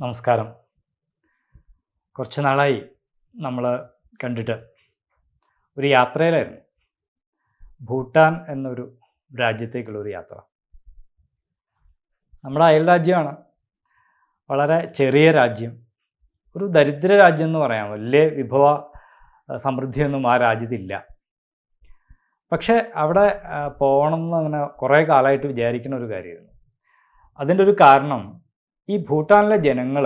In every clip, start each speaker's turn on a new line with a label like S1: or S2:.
S1: നമസ്കാരം. കുറച്ച് നാളായി നമ്മൾ കണ്ടിട്ട് ഒരു യാത്രയിലായിരുന്നു. ഭൂട്ടാൻ എന്നൊരു രാജ്യത്തേക്കുള്ള ഒരു യാത്ര. നമ്മുടെ അയൽ രാജ്യമാണ്. വളരെ ചെറിയ രാജ്യം. ഒരു ദരിദ്ര രാജ്യം എന്ന് പറയാം. വലിയ വിഭവ സമൃദ്ധിയൊന്നും ആ രാജ്യത്തില്ല. പക്ഷേ അവിടെ പോകണം എന്ന് അങ്ങനെ കുറേ കാലമായിട്ട് വിചാരിക്കുന്ന ഒരു കാര്യമായിരുന്നു. അതിന്റെ ഒരു കാരണം ഈ ഭൂട്ടാനിലെ ജനങ്ങൾ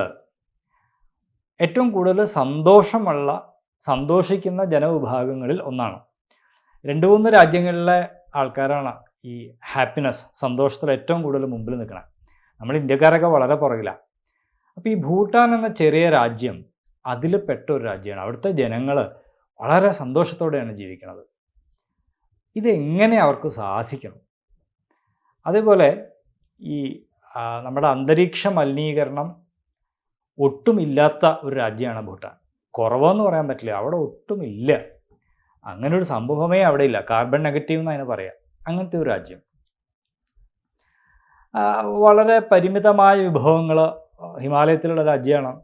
S1: ഏറ്റവും കൂടുതൽ സന്തോഷമുള്ള സന്തോഷിക്കുന്ന ജനവിഭാഗങ്ങളിൽ ഒന്നാണ്. രണ്ട് മൂന്ന് രാജ്യങ്ങളിലെ ആൾക്കാരാണ് ഈ ഹാപ്പിനെസ് സന്തോഷത്തിൽ ഏറ്റവും കൂടുതൽ മുമ്പിൽ നിൽക്കണം നമ്മൾ ഇന്ത്യക്കാരൊക്കെ വളരെ പുറകിലാണ് അപ്പോൾ ഈ ഭൂട്ടാൻ എന്ന ചെറിയ രാജ്യം അതിൽ പെട്ട ഒരു രാജ്യമാണ്. അവിടുത്തെ ജനങ്ങൾ വളരെ സന്തോഷത്തോടെയാണ് ജീവിക്കുന്നത് ഇതെങ്ങനെ അവർക്ക് സാധിക്കണം? അതേപോലെ ഈ നമ്മുടെ അന്തരീക്ഷ മലിനീകരണം ഒട്ടുമില്ലാത്ത ഒരു രാജ്യമാണ് ഭൂട്ടാൻ. കുറവെന്ന് പറയാൻ പറ്റില്ല അവിടെ ഒട്ടുമില്ല. അങ്ങനെ ഒരു സംഭവമേ അവിടെ ഇല്ല. കാർബൺ നെഗറ്റീവ് എന്ന് അതിന് പറയാം. അങ്ങനത്തെ ഒരു രാജ്യം. വളരെ പരിമിതമായ വിഭവങ്ങൾ ഹിമാലയത്തിലുള്ള രാജ്യമാണ്.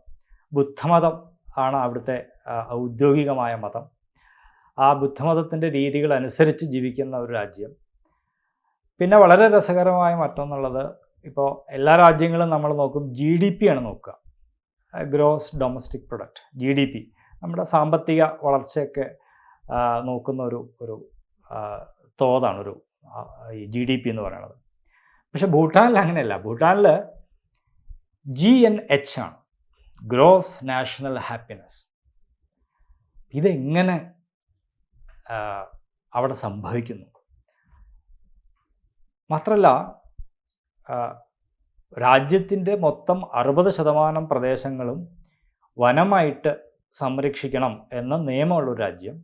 S1: ബുദ്ധമതം ആണ് അവിടുത്തെ ഔദ്യോഗികമായ മതം. ആ ബുദ്ധമതത്തിന്റെ രീതികൾ അനുസരിച്ച് ജീവിക്കുന്ന ഒരു രാജ്യം. പിന്നെ വളരെ രസകരമായ മറ്റൊന്നുള്ളത് ഇപ്പോൾ എല്ലാ രാജ്യങ്ങളും നമ്മൾ നോക്കും ജി ഡി പി ആണ് നോക്കുക. Gross domestic product G D P നമ്മുടെ സാമ്പത്തിക വളർച്ചയൊക്കെ നോക്കുന്ന ഒരു ഒരു തോതാണ് ഒരു ജി ഡി പി എന്ന് പറയുന്നത്. പക്ഷെ ഭൂട്ടാനിൽ അങ്ങനെയല്ല. ഭൂട്ടാനിൽ ജി എൻ എച്ച് ആണ്. Gross national happiness. ഇതെങ്ങനെ അവിടെ സംഭവിക്കുന്നു? മാത്രമല്ല രാജ്യത്തിന്റെ മൊത്തം അറുപത് ശതമാനം പ്രദേശങ്ങളും വനമായിട്ട് സംരക്ഷിക്കണം എന്ന നിയമമുള്ള ഒരു രാജ്യം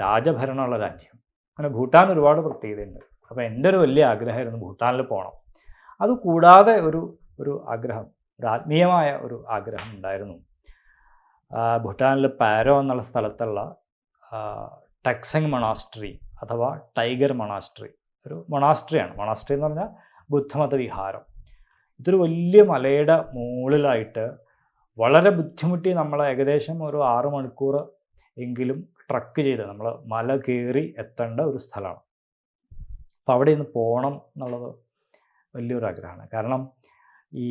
S1: രാജഭരണമുള്ള രാജ്യം. അങ്ങനെ ഭൂട്ടാൻ ഒരുപാട് പ്രത്യേകതയുണ്ട്. അപ്പോൾ എന്റെ ഒരു വലിയ ആഗ്രഹമായിരുന്നു ഭൂട്ടാനിൽ പോകണം. അതുകൂടാതെ ഒരു ഒരു ആഗ്രഹം ഒരു ആത്മീയമായ ഒരു ആഗ്രഹം ഉണ്ടായിരുന്നു. ഭൂട്ടാനിൽ പാരോ എന്നുള്ള സ്ഥലത്തുള്ള ടക്സങ് മൊണാസ്ട്രി അഥവാ ടൈഗർ മൊണാസ്ട്രി ഒരു മൊണാസ്ട്രിയാണ്. മൊണാസ്ട്രി എന്ന് പറഞ്ഞാൽ ബുദ്ധമത വിഹാരം ഇതൊരു വലിയ മലയുടെ മുകളിലായിട്ട് വളരെ ബുദ്ധിമുട്ടി നമ്മൾ ഏകദേശം ഒരു ആറ് മണിക്കൂർ എങ്കിലും ട്രക്ക് ചെയ്ത് നമ്മൾ മല കയറി എത്തേണ്ട ഒരു സ്ഥലമാണ്. അപ്പോൾ അവിടെ നിന്ന് പോകണം എന്നുള്ളത് വലിയൊരു ആഗ്രഹമാണ്. കാരണം ഈ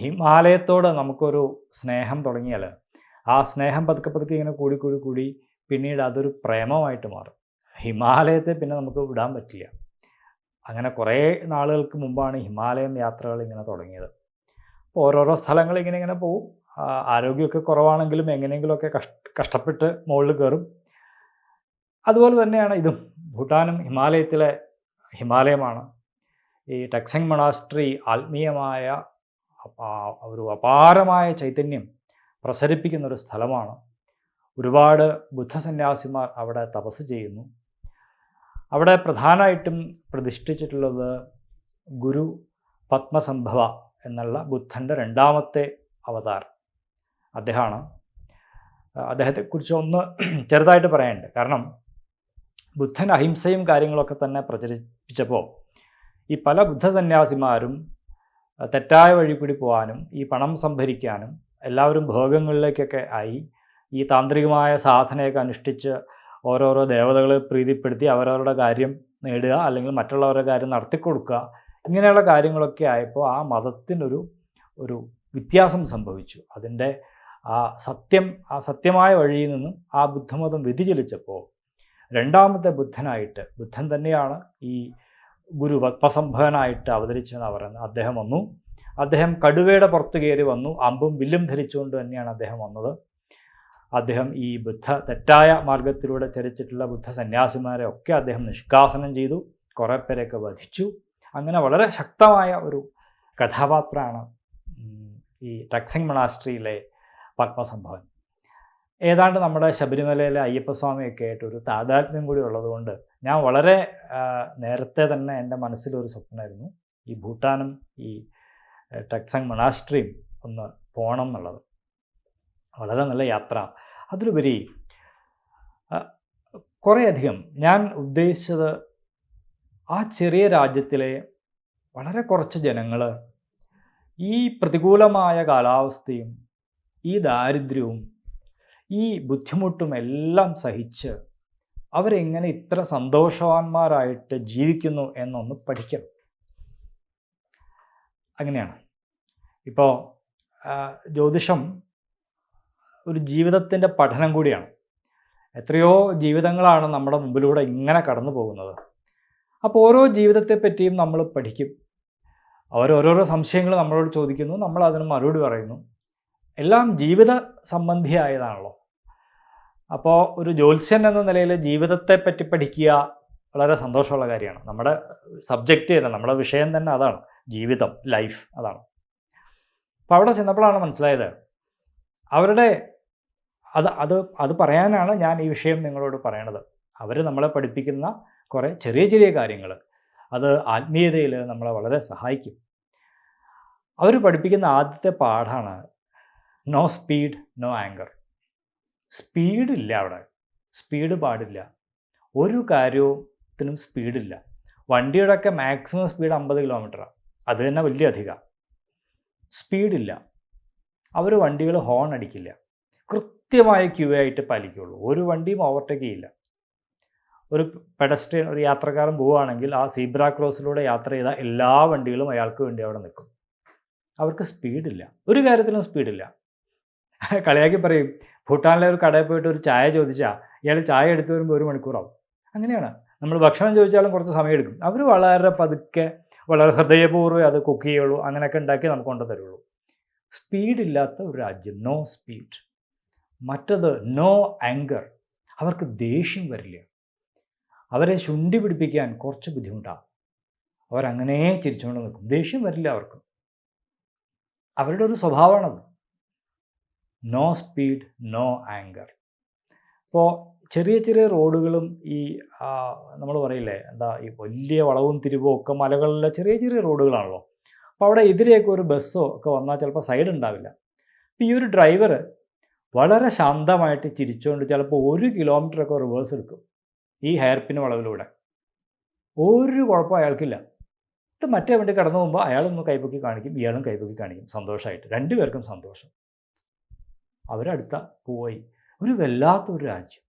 S1: ഹിമാലയത്തോട് നമുക്കൊരു സ്നേഹം തുടങ്ങിയാൽ ആ സ്നേഹം പതുക്കെ പതുക്കെ ഇങ്ങനെ കൂടി കൂടി കൂടി പിന്നീട് അതൊരു പ്രേമമായിട്ട് മാറും. ഹിമാലയത്തെ പിന്നെ നമുക്ക് വിടാൻ പറ്റില്ല. അങ്ങനെ കുറേ നാളുകൾക്ക് മുമ്പാണ് ഹിമാലയം യാത്രകൾ ഇങ്ങനെ തുടങ്ങിയത്. അപ്പോൾ ഓരോരോ സ്ഥലങ്ങൾ ഇങ്ങനെ ഇങ്ങനെ പോവും. ആരോഗ്യമൊക്കെ കുറവാണെങ്കിലും എങ്ങനെയെങ്കിലുമൊക്കെ കഷ് കഷ്ടപ്പെട്ട് മുകളിൽ കയറും. അതുപോലെ തന്നെയാണ് ഇതും. ഭൂട്ടാനും ഹിമാലയത്തിലെ ഹിമാലയമാണ്. ഈ ടെക്സിങ് മണാസ്ട്രി ആത്മീയമായ ഒരു അപാരമായ ചൈതന്യം പ്രസരിപ്പിക്കുന്ന ഒരു സ്ഥലമാണ്. ഒരുപാട് ബുദ്ധസന്യാസിമാർ അവിടെ തപസ് ചെയ്യുന്നു. അവിടെ പ്രധാനമായിട്ടും പ്രതിഷ്ഠിച്ചിട്ടുള്ളത് ഗുരു പത്മസംഭവ എന്നുള്ള ബുദ്ധന്റെ രണ്ടാമത്തെ അവതാർ അദ്ദേഹമാണ്. അദ്ദേഹത്തെക്കുറിച്ച് ഒന്ന് ചെറുതായിട്ട് പറയാനുണ്ട്. കാരണം ബുദ്ധൻ അഹിംസയും കാര്യങ്ങളൊക്കെ തന്നെ പ്രചരിപ്പിച്ചപ്പോൾ ഈ പല ബുദ്ധസന്യാസിമാരും സന്യാസിമാരും തെറ്റായ വഴി കൂടി പോകാനും ഈ പണം സംഭരിക്കാനും എല്ലാവരും ഭോഗങ്ങളിലേക്കൊക്കെ ആയി ഈ താന്ത്രികമായ സാധനയൊക്കെ അനുഷ്ഠിച്ച് ഓരോരോ ദേവതകളെ പ്രീതിപ്പെടുത്തി അവരവരുടെ കാര്യം നേടുക അല്ലെങ്കിൽ മറ്റുള്ളവരുടെ കാര്യം നടത്തിക്കൊടുക്കുക. ഇങ്ങനെയുള്ള കാര്യങ്ങളൊക്കെ ആയപ്പോൾ ആ മതത്തിനൊരു ഒരു വ്യത്യാസം സംഭവിച്ചു. അതിന്റെ ആ സത്യം ആ സത്യമായ വഴിയിൽ നിന്നും ആ ബുദ്ധമതം വ്യതിചലിച്ചപ്പോൾ രണ്ടാമത്തെ ബുദ്ധനായിട്ട് ബുദ്ധൻ തന്നെയാണ് ഈ ഗുരു പത്മസംഭവനായിട്ട് അവതരിച്ചെന്ന് പറയുന്നത്. അദ്ദേഹം വന്നു. അദ്ദേഹം കടുവയുടെ പുറത്ത് കയറി വന്നു. അമ്പും വില്ലും ധരിച്ചുകൊണ്ട് തന്നെയാണ് അദ്ദേഹം വന്നത്. അദ്ദേഹം ഈ ബുദ്ധ തെറ്റായ മാർഗത്തിലൂടെ ചരിച്ചിട്ടുള്ള ബുദ്ധ സന്യാസിമാരെ ഒക്കെ അദ്ദേഹം നിഷ്കാസനം ചെയ്തു കുറേ പേരെയൊക്കെ വധിച്ചു. അങ്ങനെ വളരെ ശക്തമായ ഒരു കഥാപാത്രമാണ് ഈ ടക്സിംഗ് മണാസ്ട്രിയിലെ പത്മസംഭവൻ. ഏതാണ്ട് നമ്മുടെ ശബരിമലയിലെ അയ്യപ്പസ്വാമിയൊക്കെ ആയിട്ട് ഒരു താതാത്മ്യം കൂടി ഉള്ളതുകൊണ്ട് ഞാൻ വളരെ നേരത്തെ തന്നെ എന്റെ മനസ്സിലൊരു സ്വപ്നമായിരുന്നു ഈ ഭൂട്ടാനും ഈ ടക്സങ് മണാസ്ട്രിയും ഒന്ന് പോകണം എന്നുള്ളത്. വളരെ നല്ല യാത്ര. അതിലുപരി കുറേയധികം ഞാൻ ഉദ്ദേശിച്ചത് ആ ചെറിയ രാജ്യത്തിലെ വളരെ കുറച്ച് ജനങ്ങൾ ഈ പ്രതികൂലമായ കാലാവസ്ഥയും ഈ ദാരിദ്ര്യവും ഈ ബുദ്ധിമുട്ടും എല്ലാം സഹിച്ച് അവരെങ്ങനെ ഇത്ര സന്തോഷവാന്മാരായിട്ട് ജീവിക്കുന്നു എന്നൊന്ന് പഠിക്കണം. അങ്ങനെയാണ്. ഇപ്പോൾ ജ്യോതിഷം ഒരു ജീവിതത്തിന്റെ പഠനം കൂടിയാണ്. എത്രയോ ജീവിതങ്ങളാണ് നമ്മുടെ മുമ്പിലൂടെ ഇങ്ങനെ കടന്നു പോകുന്നത്. അപ്പോൾ ഓരോ ജീവിതത്തെ പറ്റിയും നമ്മൾ പഠിക്കും. അവരോരോരോ സംശയങ്ങൾ നമ്മളോട് ചോദിക്കുന്നു. നമ്മൾ അതിന് മറുപടി പറയുന്നു. എല്ലാം ജീവിത സംബന്ധിയായതാണല്ലോ. അപ്പോൾ ഒരു ജ്യോത്സ്യൻ എന്ന നിലയിൽ ജീവിതത്തെ പറ്റി പഠിക്കുക വളരെ സന്തോഷമുള്ള കാര്യമാണ്. നമ്മുടെ സബ്ജക്റ്റ് തന്നെ നമ്മുടെ വിഷയം തന്നെ അതാണ്. ജീവിതം ലൈഫ് അതാണ്. അപ്പോൾ അവിടെ ചെന്നപ്പോഴാണ് മനസ്സിലായത്. അവരുടെ അത് അത് അത് പറയാനാണ് ഞാൻ ഈ വിഷയം നിങ്ങളോട് പറയണത്. അവർ നമ്മളെ പഠിപ്പിക്കുന്ന കുറേ ചെറിയ ചെറിയ കാര്യങ്ങൾ അത് ആത്മീയതയിൽ നമ്മളെ വളരെ സഹായിക്കും. അവർ പഠിപ്പിക്കുന്ന ആദ്യത്തെ പാഠമാണ് നോ സ്പീഡ് നോ ആങ്കർ സ്പീഡില്ല അവിടെ. സ്പീഡ് പാടില്ല. ഒരു കാര്യത്തിനും സ്പീഡില്ല വണ്ടിയുടെയൊക്കെ മാക്സിമം സ്പീഡ് അമ്പത് കിലോമീറ്ററാണ് അത് തന്നെ വലിയ അധികം. സ്പീഡില്ല അവർ വണ്ടികൾ ഹോൺ അടിക്കില്ല. കൃത്യമായ ക്യൂ ആയിട്ട് പാലിക്കുള്ളൂ ഒരു വണ്ടിയും ഓവർടേക്ക് ചെയ്യില്ല. ഒരു പെഡസ്ട്രിയൻ ഒരു യാത്രക്കാരൻ പോവുകയാണെങ്കിൽ ആ സീബ്ര ക്രോസിലൂടെ യാത്ര ചെയ്ത എല്ലാ വണ്ടികളും അയാൾക്ക് വേണ്ടി അവിടെ നിൽക്കും. അവർക്ക് സ്പീഡില്ല ഒരു കാര്യത്തിലും സ്പീഡില്ല കളിയാക്കി പറയും ഭൂട്ടാനിലെ ഒരു കടയിൽ പോയിട്ട് ഒരു ചായ ചോദിച്ചാൽ ഇയാൾ ചായ എടുത്തു വരുമ്പോൾ ഒരു മണിക്കൂറാവും. അങ്ങനെയാണ്. നമ്മൾ ഭക്ഷണം ചോദിച്ചാലും കുറച്ച് സമയം എടുക്കും. അവർ വളരെ പതുക്കെ വളരെ ഹൃദയപൂർവം അത് കുക്ക് ചെയ്യുള്ളൂ. അങ്ങനെയൊക്കെ ഉണ്ടാക്കി നമുക്ക് കൊണ്ടുതരുള്ളൂ സ്പീഡില്ലാത്ത ഒരു രാജ്യം. നോ സ്പീഡ് മറ്റത് നോ ആങ്കർ അവർക്ക് ദേഷ്യം വരില്ല. അവരെ ശുണ്ടി പിടിപ്പിക്കാൻ കുറച്ച് ബുദ്ധിമുട്ടാണ് അവരങ്ങനെ ചിരിച്ചുകൊണ്ട് നിൽക്കും. ദേഷ്യം വരില്ല അവർക്ക്. അവരുടെ ഒരു സ്വഭാവമാണത്. നോ സ്പീഡ് നോ ആങ്കർ ഇപ്പോൾ ചെറിയ ചെറിയ റോഡുകളും ഈ നമ്മൾ പറയില്ലേ എന്താ ഈ വലിയ വളവും തിരിവും ഒക്കെ മലകളിലെ ചെറിയ ചെറിയ റോഡുകളാണല്ലോ. അപ്പോൾ അവിടെ എതിരെയൊക്കെ ഒരു ബസ്സോ ഒക്കെ വന്നാൽ ചിലപ്പോൾ സൈഡ് ഉണ്ടാവില്ല. അപ്പോൾ ഈ ഒരു ഡ്രൈവർ വളരെ ശാന്തമായിട്ട് ചിരിച്ചുകൊണ്ട് ചിലപ്പോൾ ഒരു കിലോമീറ്ററൊക്കെ റിവേഴ്സ് എടുക്കും ഈ ഹെയർ പിൻ വളവിലൂടെ. ഒരു കുഴപ്പം അയാൾക്കില്ല. ഇത് മറ്റേ വണ്ടി കടന്നു പോകുമ്പോൾ അയാളൊന്ന് കൈപ്പൊക്കി കാണിക്കും ഇയാളും കൈപ്പൊക്കി കാണിക്കും. സന്തോഷമായിട്ട് രണ്ടുപേർക്കും സന്തോഷം. അവരടുത്ത പോയി. ഒരു വല്ലാത്തൊരു രാജ്യം.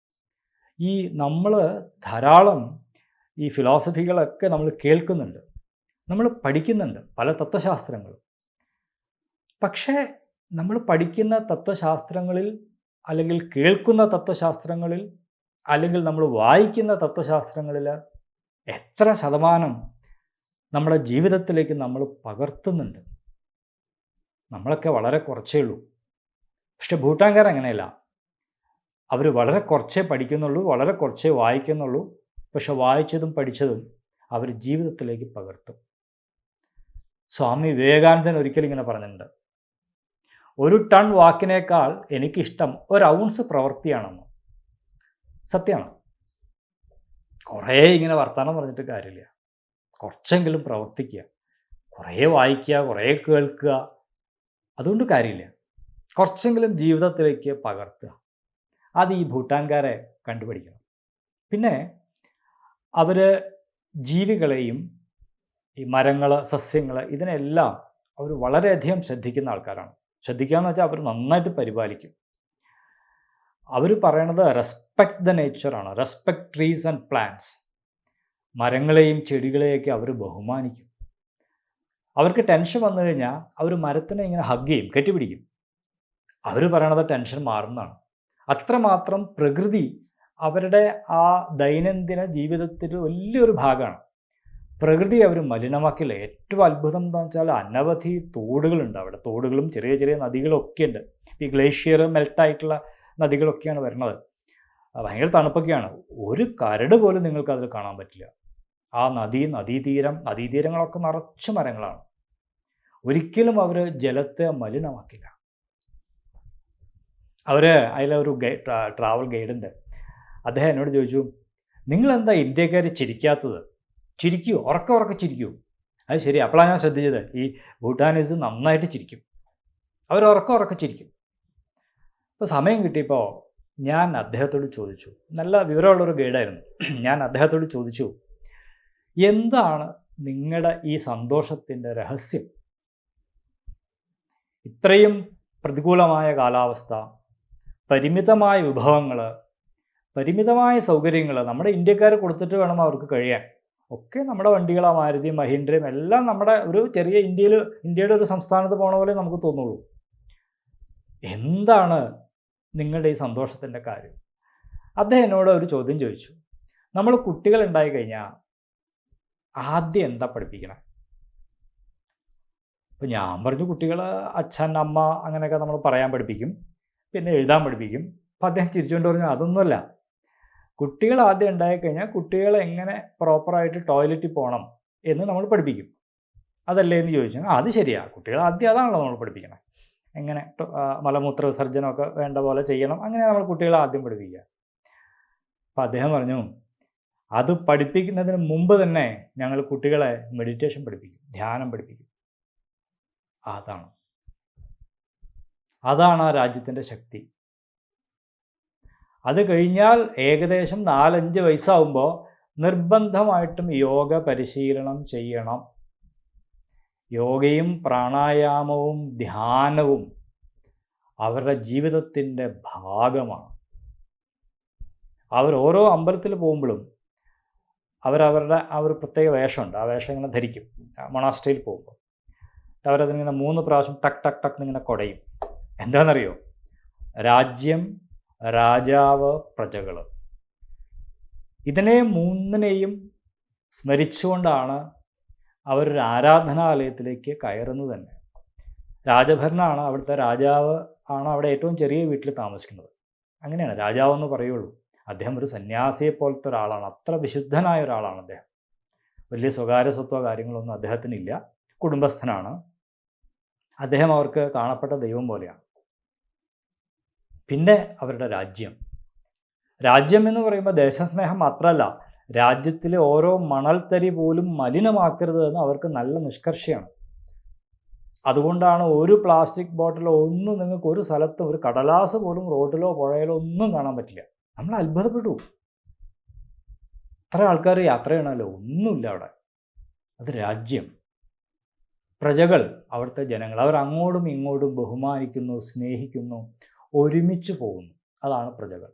S1: ഈ നമ്മൾ ധാരാളം ഈ ഫിലോസഫികളൊക്കെ നമ്മൾ കേൾക്കുന്നുണ്ട്. നമ്മൾ പഠിക്കുന്നുണ്ട് പല തത്വശാസ്ത്രങ്ങളും. പക്ഷേ നമ്മൾ പഠിക്കുന്ന തത്വശാസ്ത്രങ്ങളിൽ അല്ലെങ്കിൽ കേൾക്കുന്ന തത്വശാസ്ത്രങ്ങളിൽ അല്ലെങ്കിൽ നമ്മൾ വായിക്കുന്ന തത്വശാസ്ത്രങ്ങളിൽ എത്ര ശതമാനം നമ്മുടെ ജീവിതത്തിലേക്ക് നമ്മൾ പകർത്തുന്നുണ്ട്. നമ്മളൊക്കെ വളരെ കുറച്ചേ ഉള്ളൂ. പക്ഷെ ഭൂട്ടാൻകാർ അങ്ങനെയല്ല. അവർ വളരെ കുറച്ചേ പഠിക്കുന്നുള്ളൂ വളരെ കുറച്ചേ വായിക്കുന്നുള്ളൂ. പക്ഷെ വായിച്ചതും പഠിച്ചതും അവർ ജീവിതത്തിലേക്ക് പകർത്തും. സ്വാമി വിവേകാനന്ദൻ ഒരിക്കലും ഇങ്ങനെ പറഞ്ഞിട്ടുണ്ട്. ഒരു ടൺ വാക്കിനേക്കാൾ എനിക്കിഷ്ടം ഒരു ഔൺസ് പ്രവൃത്തിയാണെന്ന് സത്യമാണ് കുറേ ഇങ്ങനെ വർത്തമാനം പറഞ്ഞിട്ട് കാര്യമില്ല. കുറച്ചെങ്കിലും പ്രവർത്തിക്കുക. കുറേ വായിക്കുക കുറേ കേൾക്കുക. അതുകൊണ്ട് കാര്യമില്ല. കുറച്ചെങ്കിലും ജീവിതത്തിലേക്ക് പകർത്തുക. അത് ഈ ഭൂട്ടാൻകാരെ കണ്ടുപിടിക്കണം. പിന്നെ അവർ ജീവികളെയും ഈ മരങ്ങൾ സസ്യങ്ങൾ ഇതിനെല്ലാം അവർ വളരെയധികം ശ്രദ്ധിക്കുന്ന ആൾക്കാരാണ്. ശ്രദ്ധിക്കുക എന്ന് വെച്ചാൽ അവർ നന്നായിട്ട് പരിപാലിക്കും. അവർ പറയണത് റെസ്പെക്ട് ദ നേച്ചറാണ് റെസ്പെക്ട് ട്രീസ് ആൻഡ് പ്ലാന്റ്സ് മരങ്ങളെയും ചെടികളെയൊക്കെ അവർ ബഹുമാനിക്കും. അവർക്ക് ടെൻഷൻ വന്നു കഴിഞ്ഞാൽ അവർ മരത്തിനെ ഇങ്ങനെ ഹഗ് ചെയ്യും കെട്ടിപ്പിടിക്കും. അവർ പറയണത് ടെൻഷൻ മാറുന്നതാണ്. അത്രമാത്രം പ്രകൃതി അവരുടെ ആ ദൈനംദിന ജീവിതത്തിൽ വലിയൊരു ഭാഗമാണ്. പ്രകൃതി അവർ മലിനമാക്കില്ല. ഏറ്റവും അത്ഭുതം എന്താ വെച്ചാൽ അനവധി തോടുകളുണ്ട് അവിടെ. തോടുകളും ചെറിയ ചെറിയ നദികളും ഒക്കെ ഉണ്ട് ഈ ഗ്ലേഷ്യർ മെൽട്ടായിട്ടുള്ള നദികളൊക്കെയാണ് വരുന്നത്. ഭയങ്കര തണുപ്പൊക്കെയാണ്. ഒരു കരട് പോലും നിങ്ങൾക്ക് അതിൽ കാണാൻ പറ്റില്ല. ആ നദി നദീതീരം നദീതീരങ്ങളൊക്കെ നിറച്ച് മരങ്ങളാണ്. ഒരിക്കലും അവർ ജലത്തെ മലിനമാക്കില്ല. അവർ അതിലൊരു ട്രാവൽ ഗൈഡുണ്ട്. അദ്ദേഹം എന്നോട് ചോദിച്ചു നിങ്ങളെന്താ ഇന്ത്യക്കാർ ചിരിക്കാത്തത്? ചിരിക്കൂ ഉറക്ക ഉറക്ക ചിരിക്കൂ. അത് ശരി അപ്പോഴാണ് ഞാൻ ശ്രദ്ധിച്ചത്. ഈ ഭൂട്ടാനീസ് നന്നായിട്ട് ചിരിക്കും. അവർ ഉറക്ക ഉറക്ക ചിരിക്കും. അപ്പോൾ സമയം കിട്ടിയപ്പോൾ ഞാൻ അദ്ദേഹത്തോട് ചോദിച്ചു. നല്ല വിവരമുള്ളൊരു ഗൈഡായിരുന്നു. ഞാൻ അദ്ദേഹത്തോട് ചോദിച്ചു എന്താണ് നിങ്ങളുടെ ഈ സന്തോഷത്തിന്റെ രഹസ്യം? ഇത്രയും പ്രതികൂലമായ കാലാവസ്ഥ പരിമിതമായ വിഭവങ്ങൾ പരിമിതമായ സൗകര്യങ്ങൾ നമ്മുടെ ഇന്ത്യക്കാർ കൊടുത്തിട്ട് വേണം അവർക്ക് കഴിയാൻ. ഒക്കെ നമ്മുടെ വണ്ടികളാണ് മാരുതി മഹീന്ദ്രയും എല്ലാം നമ്മുടെ ഒരു ചെറിയ ഇന്ത്യയിൽ ഇന്ത്യയുടെ ഒരു സംസ്ഥാനത്ത് പോണ പോലെ നമുക്ക് തോന്നുള്ളൂ. എന്താണ് നിങ്ങളുടെ ഈ സന്തോഷത്തിന്റെ കാര്യം? അദ്ദേഹം എന്നോട് ഒരു ചോദ്യം ചോദിച്ചു. നമ്മൾ കുട്ടികൾ ഉണ്ടായി കഴിഞ്ഞാൽ ആദ്യം എന്താ പഠിപ്പിക്കണം? ഇപ്പം ഞാൻ പറഞ്ഞു കുട്ടികൾ അച്ഛൻ അമ്മ അങ്ങനെയൊക്കെ നമ്മൾ പറയാൻ പഠിപ്പിക്കും. പിന്നെ എഴുതാൻ പഠിപ്പിക്കും. അപ്പം അദ്ദേഹം ചിരിച്ചുകൊണ്ട് പറഞ്ഞു അതൊന്നുമല്ല. കുട്ടികൾ ആദ്യം ഉണ്ടായി കഴിഞ്ഞാൽ കുട്ടികൾ എങ്ങനെ പ്രോപ്പറായിട്ട് ടോയ്ലറ്റിൽ പോകണം എന്ന് നമ്മൾ പഠിപ്പിക്കും. അതല്ലേ എന്ന് ചോദിച്ചു അത് ശരിയാണ് കുട്ടികൾ ആദ്യം അതാണല്ലോ നമ്മൾ പഠിപ്പിക്കണം. എങ്ങനെ മലമൂത്ര വിസർജനമൊക്കെ വേണ്ട പോലെ ചെയ്യണം. അങ്ങനെ നമ്മൾ കുട്ടികളെ ആദ്യം പഠിപ്പിക്കുക. അപ്പം അദ്ദേഹം പറഞ്ഞു അത് പഠിപ്പിക്കുന്നതിന് മുമ്പ് തന്നെ ഞങ്ങൾ കുട്ടികളെ മെഡിറ്റേഷൻ പഠിപ്പിക്കും. ധ്യാനം പഠിപ്പിക്കും. അതാണ്. അതാണ് ആ രാജ്യത്തിന്റെ ശക്തി. അത് കഴിഞ്ഞാൽ ഏകദേശം നാലഞ്ച് വയസ്സാവുമ്പോൾ നിർബന്ധമായിട്ടും യോഗ പരിശീലനം ചെയ്യണം. യോഗയും പ്രാണായാമവും ധ്യാനവും അവരുടെ ജീവിതത്തിന്റെ ഭാഗമാണ്. അവർ ഓരോ അമ്പലത്തിൽ പോകുമ്പോഴും അവരവരുടെ ആ ഒരു പ്രത്യേക വേഷമുണ്ട്. ആ വേഷം ഇങ്ങനെ ധരിക്കും. മൊണാസ്ട്രിയിൽ പോകുമ്പോൾ അവരതിങ്ങനെ മൂന്ന് പ്രാവശ്യം ടക്ക് ടക്ക് ടക്ക് ഇങ്ങനെ കുടയും. എന്താണെന്നറിയോ രാജ്യം രാജാവ് പ്രജകൾ ഇതിനെ മൂന്നിനെയും സ്മരിച്ചുകൊണ്ടാണ് അവരൊരു ആരാധനാലയത്തിലേക്ക് കയറുന്നത് തന്നെ. രാജഭരണമാണ് അവിടുത്തെ രാജാവ് ആണ് അവിടെ ഏറ്റവും ചെറിയ വീട്ടിൽ താമസിക്കുന്നത്. അങ്ങനെയാണ് രാജാവ് എന്ന് പറയുള്ളൂ. അദ്ദേഹം ഒരു സന്യാസിയെ പോലത്തെ ഒരാളാണ്. അത്ര വിശുദ്ധനായ ഒരാളാണ് അദ്ദേഹം. വലിയ സ്വകാര്യ സ്വത്വ കാര്യങ്ങളൊന്നും അദ്ദേഹത്തിനില്ല. കുടുംബസ്ഥനാണ്. അദ്ദേഹം അവർക്ക് കാണപ്പെട്ട ദൈവം പോലെയാണ്. പിന്നെ അവരുടെ രാജ്യം. രാജ്യം എന്ന് പറയുമ്പോൾ ദേശസ്നേഹം മാത്രമല്ല രാജ്യത്തിലെ ഓരോ മണൽത്തരി പോലും മലിനമാക്കരുത് എന്ന് അവർക്ക് നല്ല നിഷ്കർഷയാണ്. അതുകൊണ്ടാണ് ഒരു പ്ലാസ്റ്റിക് ബോട്ടിലോ ഒന്നും നിങ്ങൾക്ക് ഒരു സ്ഥലത്തും ഒരു കടലാസ് പോലും റോഡിലോ പുഴയിലോ ഒന്നും കാണാൻ പറ്റില്ല. നമ്മൾ അത്ഭുതപ്പെട്ടു. ഇത്ര ആൾക്കാർ യാത്ര ചെയ്യണമല്ലോ ഒന്നുമില്ല അവിടെ. അത് രാജ്യം. പ്രജകൾ അവിടുത്തെ ജനങ്ങൾ അവർ അങ്ങോട്ടും ഇങ്ങോട്ടും ബഹുമാനിക്കുന്നു സ്നേഹിക്കുന്നു. ഒരുമിച്ച് പോകുന്നു. അതാണ് പ്രജകൾ.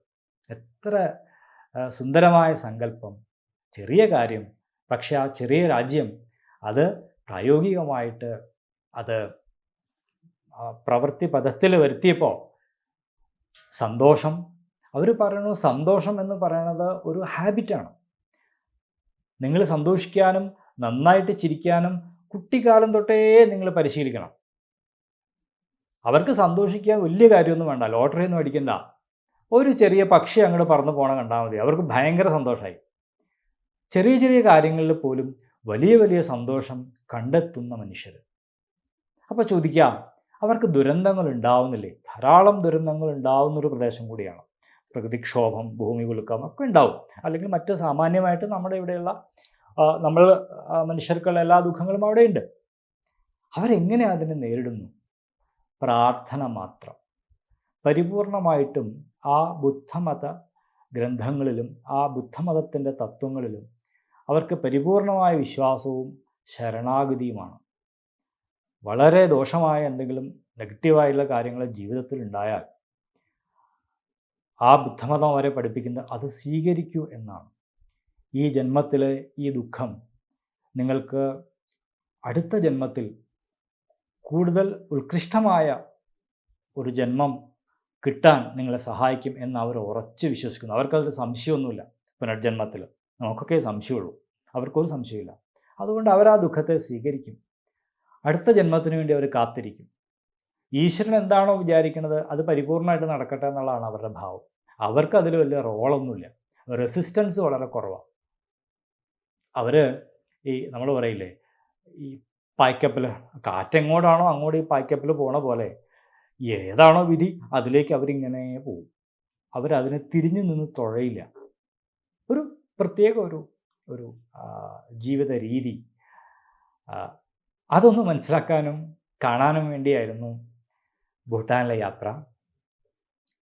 S1: എത്ര സുന്ദരമായ സങ്കല്പം ചെറിയ കാര്യം പക്ഷേ ആ ചെറിയ രാജ്യം അത് പ്രായോഗികമായിട്ട് അത് പ്രവൃത്തി പദത്തിൽ വരുത്തിയപ്പോൾ സന്തോഷം അവർ പറയുന്നു സന്തോഷം എന്ന് പറയുന്നത് ഒരു ഹാബിറ്റാണ് നിങ്ങൾ സന്തോഷിക്കാനും നന്നായിട്ട് ചിരിക്കാനും കുട്ടിക്കാലം തൊട്ടേ നിങ്ങൾ പരിശീലിക്കണം. അവർക്ക് സന്തോഷിക്കാൻ വലിയ കാര്യമൊന്നും വേണ്ട. ലോട്ടറി ഒന്നും അടിക്കണ്ട ഒരു ചെറിയ പക്ഷി അങ്ങോട്ട് പറന്ന് പോണ കണ്ടാൽ മതി. അവർക്ക് ഭയങ്കര സന്തോഷമായി ചെറിയ ചെറിയ കാര്യങ്ങളിൽ പോലും വലിയ വലിയ സന്തോഷം കണ്ടെത്തുന്ന മനുഷ്യർ അപ്പോൾ ചോദിക്കാം അവർക്ക് ദുരന്തങ്ങൾ ഉണ്ടാവുന്നില്ലേ? ധാരാളം ദുരന്തങ്ങൾ ഉണ്ടാവുന്ന ഒരു പ്രദേശം കൂടിയാണ്. പ്രകൃതിക്ഷോഭം ഭൂമി കുലുക്കം ഒക്കെ ഉണ്ടാവും. അല്ലെങ്കിൽ മറ്റ് സാമാന്യമായിട്ട് നമ്മുടെ ഇവിടെയുള്ള നമ്മൾ മനുഷ്യർക്കുള്ള എല്ലാ ദുഃഖങ്ങളും അവിടെയുണ്ട്. അവരെങ്ങനെ അതിനെ നേരിടുന്നു? പ്രാർത്ഥന മാത്രം. പരിപൂർണമായിട്ടും ആ ബുദ്ധമത ഗ്രന്ഥങ്ങളിലും ആ ബുദ്ധമതത്തിന്റെ തത്വങ്ങളിലും അവർക്ക് പരിപൂർണമായ വിശ്വാസവും ശരണാഗതിയുമാണ്. വളരെ ദോഷമായ എന്തെങ്കിലും നെഗറ്റീവായുള്ള കാര്യങ്ങൾ ജീവിതത്തിൽ ഉണ്ടായാൽ ആ ബുദ്ധമതം അവരെ പഠിപ്പിക്കുന്നത് അത് സ്വീകരിക്കൂ എന്നാണ്. ഈ ജന്മത്തിലെ ഈ ദുഃഖം നിങ്ങൾക്ക് അടുത്ത ജന്മത്തിൽ കൂടുതൽ ഉത്കൃഷ്ടമായ ഒരു ജന്മം കിട്ടാൻ നിങ്ങളെ സഹായിക്കും എന്ന് അവർ ഉറച്ച് വിശ്വസിക്കുന്നു. അവർക്കതൊരു സംശയമൊന്നുമില്ല. പുനർജന്മത്തിൽ. നമുക്കൊക്കെ സംശയമുള്ളൂ. അവർക്കൊരു സംശയമില്ല അതുകൊണ്ട് അവർ ആ ദുഃഖത്തെ സ്വീകരിക്കും. അടുത്ത ജന്മത്തിന് വേണ്ടി അവർ കാത്തിരിക്കും. ഈശ്വരൻ എന്താണോ വിചാരിക്കുന്നത് അത് പരിപൂർണമായിട്ട് നടക്കട്ടെ എന്നുള്ളതാണ് അവരുടെ ഭാവം. അവർക്ക് അതിൽ വലിയ റോളൊന്നുമില്ല. റെസിസ്റ്റൻസ് വളരെ കുറവാണ് അവർ ഈ നമ്മൾ പറയില്ലേ ഈ പായ്ക്കപ്പൽ കാറ്റെങ്ങോട്ടാണോ അങ്ങോട്ട് ഈ പായ്ക്കപ്പൽ പോണ പോലെ ഏതാണോ വിധി അതിലേക്ക് അവരിങ്ങനെ പോകും അവരതിനെ തിരിഞ്ഞു നിന്ന് തുഴയില്ല. ഒരു പ്രത്യേക ഒരു ഒരു ജീവിത രീതി. അതൊന്ന് മനസ്സിലാക്കാനും കാണാനും വേണ്ടിയായിരുന്നു ഭൂട്ടാനിലെ യാത്ര.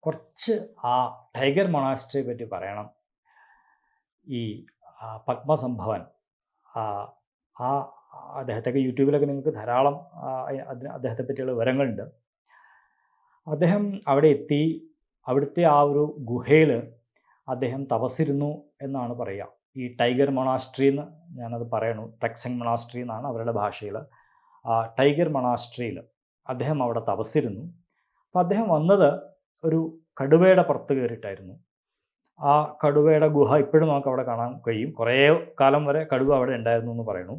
S1: കുറച്ച് ആ ടൈഗർ മൊണാസ്ട്രിയെ പറ്റി പറയണം. ഈ പത്മസംഭവൻ. ആ ആ അദ്ദേഹത്തെയൊക്കെ യൂട്യൂബിലൊക്കെ നിങ്ങൾക്ക് ധാരാളം അതിന് അദ്ദേഹത്തെ പറ്റിയുള്ള വിവരങ്ങളുണ്ട്. അദ്ദേഹം അവിടെ എത്തി. അവിടുത്തെ ആ ഒരു ഗുഹയിൽ അദ്ദേഹം തപസ്സിരുന്നു എന്നാണ് പറയുക ഈ ടൈഗർ മൊണാസ്ട്രി എന്ന് ഞാനത് പറയണു. ടെക്സങ് മൊണാസ്ട്രി എന്നാണ് അവരുടെ ഭാഷയിൽ ടൈഗർ മൊണാസ്ട്രിയിൽ അദ്ദേഹം അവിടെ തപസ്സിരുന്നു. അപ്പോൾ അദ്ദേഹം വന്നത് ഒരു കടുവയുടെ പുറത്ത് കയറിയിട്ടായിരുന്നു. ആ കടുവയുടെ ഗുഹ ഇപ്പോഴും നമുക്ക് അവിടെ കാണാൻ കഴിയും. കുറേ കാലം വരെ കടുവ അവിടെ ഉണ്ടായിരുന്നു എന്ന് പറയുന്നു.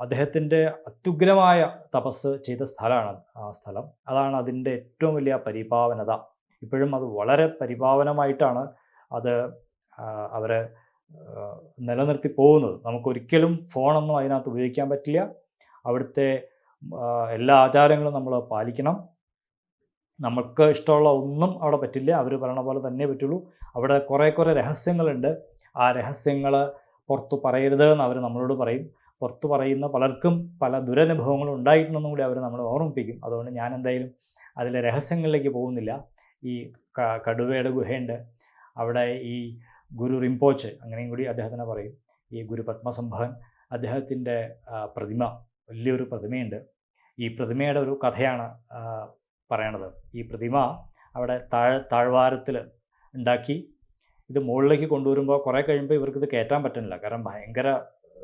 S1: അദ്ദേഹത്തിന്റെ അത്യുഗ്രമായ തപസ് ചെയ്ത സ്ഥലമാണ് ആ സ്ഥലം. അതാണ് അതിന്റെ ഏറ്റവും വലിയ പരിപാവനത ഇപ്പോഴും അത് വളരെ പരിപാവനമായിട്ടാണ് അത് അവരെ നിലനിർത്തി പോകുന്നത്. നമുക്കൊരിക്കലും ഫോണൊന്നും അതിനകത്ത് ഉപയോഗിക്കാൻ പറ്റില്ല. അവിടുത്തെ എല്ലാ ആചാരങ്ങളും നമ്മൾ പാലിക്കണം. നമുക്ക് ഇഷ്ടമുള്ള ഒന്നും അവിടെ പറ്റില്ല. അവർ പറയണ പോലെ തന്നെ പറ്റുള്ളൂ. അവിടെ കുറേ കുറേ രഹസ്യങ്ങളുണ്ട്. ആ രഹസ്യങ്ങൾ പുറത്ത് പറയരുത് എന്ന് അവർ നമ്മളോട് പറയും. പുറത്ത് പറയുന്ന പലർക്കും പല ദുരനുഭവങ്ങളും ഉണ്ടായിട്ടുണ്ടെന്നും കൂടി അവർ നമ്മളെ ഓർമ്മിപ്പിക്കും. അതുകൊണ്ട് ഞാൻ എന്തായാലും അതിലെ രഹസ്യങ്ങളിലേക്ക് പോകുന്നില്ല. ഈ കടുവയുടെ ഗുഹയുണ്ട്. അവിടെ ഈ ഗുരു റിംപോച്ച് അങ്ങനെയും കൂടി അദ്ദേഹത്തിനെ പറയും. ഈ ഗുരു പത്മസംഭവൻ അദ്ദേഹത്തിന്റെ പ്രതിമ വലിയൊരു പ്രതിമയുണ്ട്. ഈ പ്രതിമയുടെ ഒരു കഥയാണ് പറയണത്. ഈ പ്രതിമ അവിടെ താഴ് താഴ്വാരത്തിൽ ഉണ്ടാക്കി ഇത് മുകളിലേക്ക് കൊണ്ടുവരുമ്പോൾ കുറേ കഴിയുമ്പോൾ ഇവർക്കിത് കയറ്റാൻ പറ്റുന്നില്ല. കാരണം ഭയങ്കര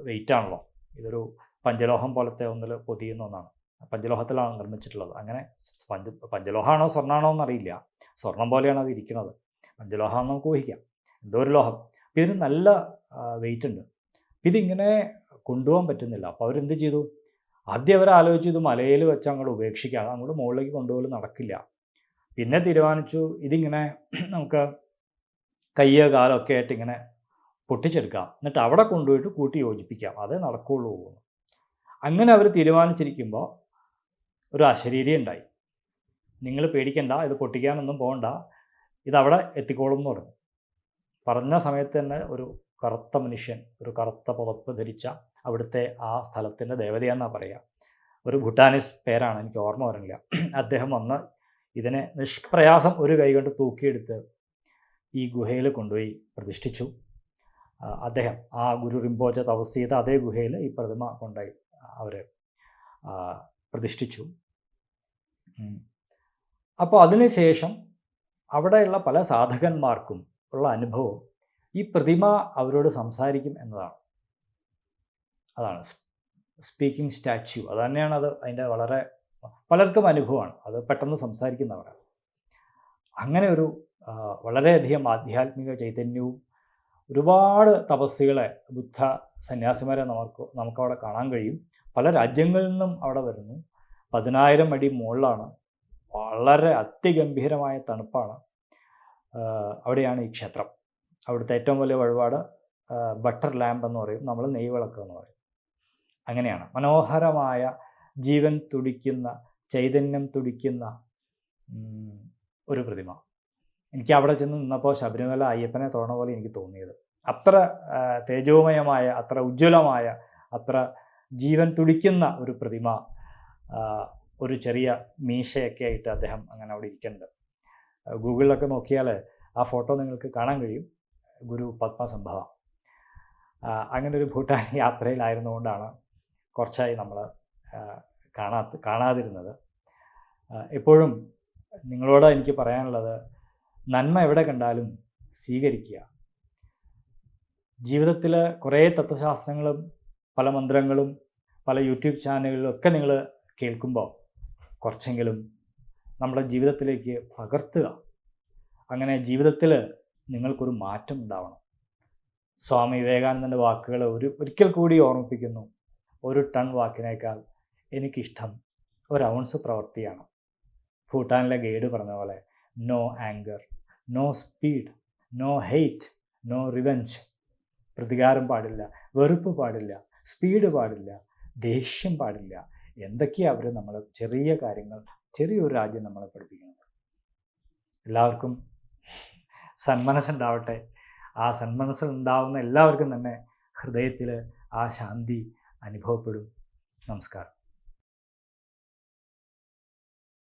S1: വെയിറ്റ് ആണല്ലോ. ഇതൊരു പഞ്ചലോഹം പോലത്തെ ഒന്നിൽ പൊതിയുന്ന ഒന്നാണ്. പഞ്ചലോഹത്തിലാണ് നിർമ്മിച്ചിട്ടുള്ളത്. അങ്ങനെ പഞ്ച പഞ്ചലോഹമാണോ സ്വർണമാണോ എന്നറിയില്ല. സ്വർണം പോലെയാണ് അത് ഇരിക്കുന്നത്. പഞ്ചലോഹം നമുക്ക് ഊഹിക്കാം. എന്തോ ഒരു ലോഹം. അപ്പം ഇതിന് നല്ല വെയിറ്റ് ഉണ്ട്. ഇതിങ്ങനെ കൊണ്ടുപോകാൻ പറ്റുന്നില്ല. അപ്പോൾ അവരെന്ത് ചെയ്തു? ആദ്യം അവർ ആലോചിച്ചു ഇത് മലയിൽ വെച്ച് അങ്ങോട്ട് ഉപേക്ഷിക്കാം അങ്ങോട്ട് മുകളിലേക്ക് കൊണ്ടുപോലും നടക്കില്ല. പിന്നെ തീരുമാനിച്ചു ഇതിങ്ങനെ നമുക്ക് കയ്യോ കാലോ ഒക്കെ ആയിട്ട് ഇങ്ങനെ പൊട്ടിച്ചെടുക്കാം. എന്നിട്ട് അവിടെ കൊണ്ടുപോയിട്ട് കൂട്ടി യോജിപ്പിക്കാം. അതേ നടക്കുകയുള്ളൂ അങ്ങനെ അവർ തീരുമാനിച്ചിരിക്കുമ്പോൾ ഒരു അശരീരി ഉണ്ടായി. നിങ്ങൾ പേടിക്കണ്ട ഇത് പൊട്ടിക്കാനൊന്നും പോകണ്ട. ഇതവിടെ എത്തിക്കോളും എന്ന് പറഞ്ഞു. പറഞ്ഞ സമയത്ത് തന്നെ ഒരു കറുത്ത മനുഷ്യൻ ഒരു കറുത്ത പുതപ്പ് ധരിച്ച അവിടുത്തെ ആ സ്ഥലത്തിന്റെ ദേവതയാണെന്നാണ് പറയുക. ഒരു ഭൂട്ടാനിസ് പേരാണ് എനിക്ക് ഓർമ്മ വരണില്ല. അദ്ദേഹം വന്ന് ഇതിനെ നിഷ്പ്രയാസം ഒരു കൈകൊണ്ട് തൂക്കിയെടുത്ത് ഈ ഗുഹയിൽ കൊണ്ടുപോയി പ്രതിഷ്ഠിച്ചു. അദ്ദേഹം ആ ഗുരു റിംപോച്ച തപസ് ചെയ്ത അതേ ഗുഹയിൽ ഈ പ്രതിമ കൊണ്ടായി അവർ പ്രതിഷ്ഠിച്ചു. അപ്പോൾ അതിനുശേഷം അവിടെയുള്ള പല സാധകന്മാർക്കും ഉള്ള അനുഭവം ഈ പ്രതിമ അവരോട് സംസാരിക്കും എന്നതാണ്. അതാണ് സ്പീക്കിംഗ് സ്റ്റാച്യു അത് തന്നെയാണ് അത് അതിന്റെ വളരെ പലർക്കും അനുഭവമാണ്. അത് പെട്ടെന്ന് സംസാരിക്കുന്നവരാണ്. അങ്ങനെ ഒരു വളരെയധികം ആധ്യാത്മിക ചൈതന്യവും ഒരുപാട് തപസ്സികളെ ബുദ്ധ സന്യാസിമാരെ നമുക്ക് നമുക്കവിടെ കാണാൻ കഴിയും. പല രാജ്യങ്ങളിൽ നിന്നും അവിടെ വരുന്നു. പതിനായിരം അടി മുകളിലാണ്. വളരെ അതിഗംഭീരമായ തണുപ്പാണ്. അവിടെയാണ് ഈ ക്ഷേത്രം. അവിടുത്തെ ഏറ്റവും വലിയ വഴിപാട് ബട്ടർ ലാമ്പ് എന്ന് പറയും. നമ്മൾ നെയ്വിളക്ക് എന്ന് പറയും. അങ്ങനെയാണ്. മനോഹരമായ ജീവൻ തുടിക്കുന്ന ചൈതന്യം തുടിക്കുന്ന ഒരു പ്രതിമ. എനിക്ക് അവിടെ ചെന്ന് നിന്നപ്പോൾ ശബരിമല അയ്യപ്പനെ തോന്നുന്ന പോലെ എനിക്ക് തോന്നിയത്. അത്ര തേജോമയമായ അത്ര ഉജ്ജ്വലമായ അത്ര ജീവൻ തുടിക്കുന്ന ഒരു പ്രതിമ ഒരു ചെറിയ മീശയൊക്കെ ആയിട്ട് അദ്ദേഹം അങ്ങനെ അവിടെ ഇരിക്കുന്നുണ്ട്. ഗൂഗിളിലൊക്കെ നോക്കിയാൽ ആ ഫോട്ടോ നിങ്ങൾക്ക് കാണാൻ കഴിയും. ഗുരു പത്മസംഭവ. അങ്ങനെ ഒരു ഭൂട്ടാൻ യാത്രയിലായിരുന്നുകൊണ്ടാണ് കുറച്ചായി നമ്മൾ കാണാത്ത കാണാതിരുന്നത്. എപ്പോഴും നിങ്ങളോട് എനിക്ക് പറയാനുള്ളത് നന്മ എവിടെ കണ്ടാലും സ്വീകരിക്കുക. ജീവിതത്തിൽ കുറേ തത്വശാസ്ത്രങ്ങളും പല മന്ത്രങ്ങളും പല യൂട്യൂബ് ചാനലുകളിലും ഒക്കെ നിങ്ങൾ കേൾക്കുമ്പോൾ കുറച്ചെങ്കിലും നമ്മുടെ ജീവിതത്തിലേക്ക് പകർത്തുക. അങ്ങനെ ജീവിതത്തിൽ നിങ്ങൾക്കൊരു മാറ്റം ഉണ്ടാവണം. സ്വാമി വിവേകാനന്ദന്റെ വാക്കുകൾ ഒരു ഒരിക്കൽ കൂടി ഓർമ്മിപ്പിക്കുന്നു. ഒരു ടൺ വാക്കിനേക്കാൾ എനിക്കിഷ്ടം ഒരു ഔൺസ് പ്രവൃത്തിയാണ്. ഭൂട്ടാനിലെ ഗൈഡ് പറഞ്ഞ പോലെ no anger no speed no hate no revenge പ്രതികാരം പാടില്ല വെറുപ്പ് പാടില്ല സ്പീഡ് പാടില്ല ദേഷ്യം പാടില്ല. എന്തൊക്കെയാണ് അവർ നമ്മൾ ചെറിയ കാര്യങ്ങൾ ചെറിയൊരു രാജ്യം നമ്മളെ പഠിപ്പിക്കുന്നത്? എല്ലാവർക്കും സന്മനസ്സുണ്ടാവട്ടെ. ആ സന്മനസ്സിൽ ഉണ്ടാവുന്ന എല്ലാവർക്കും തന്നെ ഹൃദയത്തിൽ ആ ശാന്തി അനുഭവപ്പെടും. നമസ്കാരം.